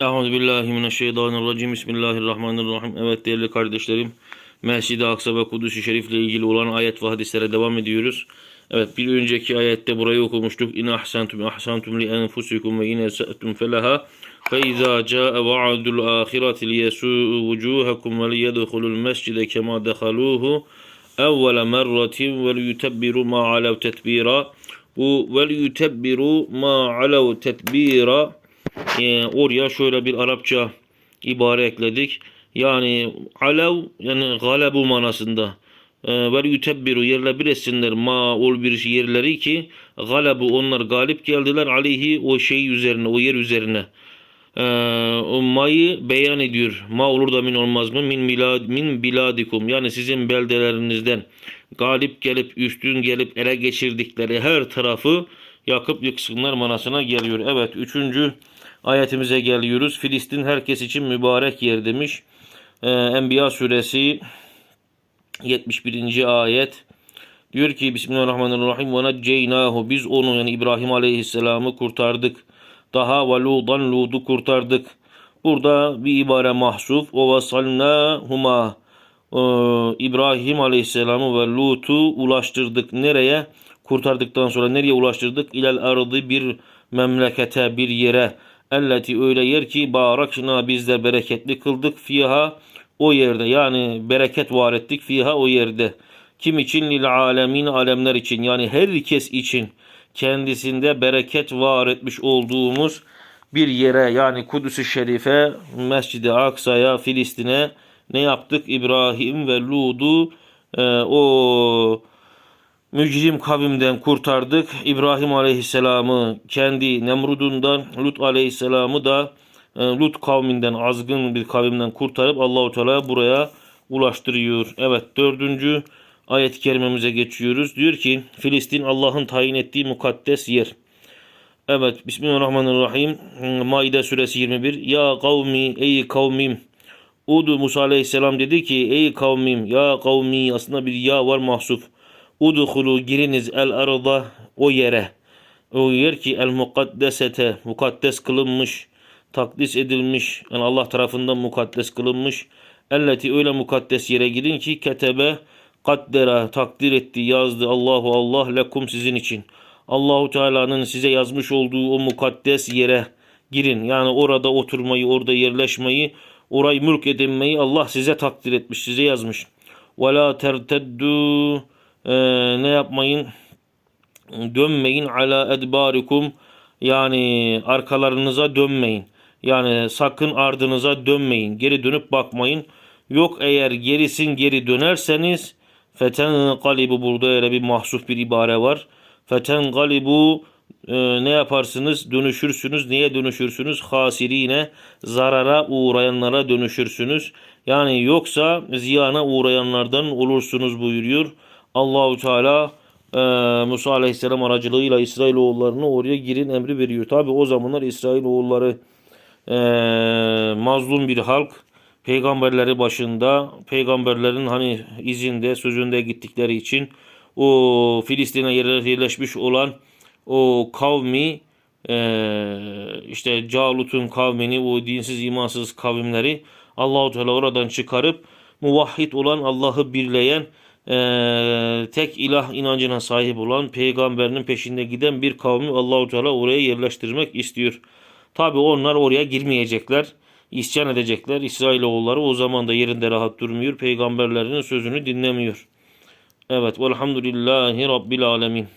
Euzubillahimineşşeytanirracim. Bismillahirrahmanirrahim. Evet değerli kardeşlerim. Mescid-i Aksa ve Kudüs-i Şerif ile ilgili olan ayet ve hadislere devam ediyoruz. Evet bir önceki ayette burayı okumuştuk. İn ahsantum ahsantum li enfusikum ve in esatum felaha. Fe izâ câe va'dul âhireti liyesû'u vucûhekum ve liyedhulul mescide kema dehaluhu evvele merratin ve liyutebbiru ma alev tetbira. Bu ve liyutebbiru ma alev tetbira e, oraya şöyle bir Arapça ibare ekledik. Yani alev yani galebu manasında. E, ve yutebbiru yerle bir etsinler ma ol bir yerleri ki galebu onlar galip geldiler aleyhi o şey üzerine o yer üzerine. E, o mayı beyan ediyor. Ma olur da min olmaz mı? Min, milad, min biladikum yani sizin beldelerinizden galip gelip üstün gelip ele geçirdikleri her tarafı yakıp yıksınlar manasına geliyor. Evet üçüncü ayetimize geliyoruz. Filistin herkes için mübarek yer demiş. Ee, Enbiya suresi 71. ayet. Diyor ki Bismillahirrahmanirrahim ve necceynahu biz onu yani İbrahim Aleyhisselam'ı kurtardık. Daha ve Ludan Lud'u kurtardık. Burada bir ibare mahsuf. O vasalnahuma ee, İbrahim Aleyhisselam'ı ve Lut'u ulaştırdık. Nereye? Kurtardıktan sonra nereye ulaştırdık? İlel ardı bir memlekete, bir yere. Elleti öyle yer ki barakna biz de bereketli kıldık fiha o yerde yani bereket var ettik fiha o yerde. Kim için? Lil alemin alemler için yani herkes için kendisinde bereket var etmiş olduğumuz bir yere yani Kudüs-ü Şerife, Mescid-i Aksa'ya, Filistin'e ne yaptık? İbrahim ve Lud'u e, o mücrim kavimden kurtardık. İbrahim Aleyhisselam'ı kendi Nemrud'undan, Lut Aleyhisselam'ı da e, Lut kavminden, azgın bir kavimden kurtarıp Allahu Teala buraya ulaştırıyor. Evet dördüncü ayet-i kerimemize geçiyoruz. Diyor ki Filistin Allah'ın tayin ettiği mukaddes yer. Evet Bismillahirrahmanirrahim. Maide suresi 21. Ya kavmi ey kavmim. Udu Musa Aleyhisselam dedi ki ey kavmim ya kavmi aslında bir ya var mahsuf. Udhulu giriniz el arada o yere. O yer ki el mukaddesete mukaddes kılınmış, takdis edilmiş. Yani Allah tarafından mukaddes kılınmış. Elleti öyle mukaddes yere girin ki ketebe kaddera takdir etti yazdı Allahu Allah lekum sizin için. Allahu Teala'nın size yazmış olduğu o mukaddes yere girin. Yani orada oturmayı, orada yerleşmeyi, orayı mülk edinmeyi Allah size takdir etmiş, size yazmış. La terteddu e, ne yapmayın? Dönmeyin ala edbarikum yani arkalarınıza dönmeyin. Yani sakın ardınıza dönmeyin. Geri dönüp bakmayın. Yok eğer gerisin geri dönerseniz feten galibu burada öyle bir mahsuf bir ibare var. Feten galibu e, ne yaparsınız? Dönüşürsünüz. Niye dönüşürsünüz? Hasirine zarara uğrayanlara dönüşürsünüz. Yani yoksa ziyana uğrayanlardan olursunuz buyuruyor. Allahu Teala e, Musa Aleyhisselam aracılığıyla İsrailoğullarını oraya girin emri veriyor. Tabi o zamanlar İsrailoğulları e, mazlum bir halk. Peygamberleri başında, peygamberlerin hani izinde, sözünde gittikleri için o Filistin'e yerleşmiş olan o kavmi e, işte Calut'un kavmini, o dinsiz imansız kavimleri Allahu Teala oradan çıkarıp muvahhid olan Allah'ı birleyen e, tek ilah inancına sahip olan peygamberinin peşinde giden bir kavmi Allahu Teala oraya yerleştirmek istiyor. Tabi onlar oraya girmeyecekler. isyan edecekler. İsrailoğulları o zaman da yerinde rahat durmuyor. Peygamberlerinin sözünü dinlemiyor. Evet. Velhamdülillahi Rabbil Alemin.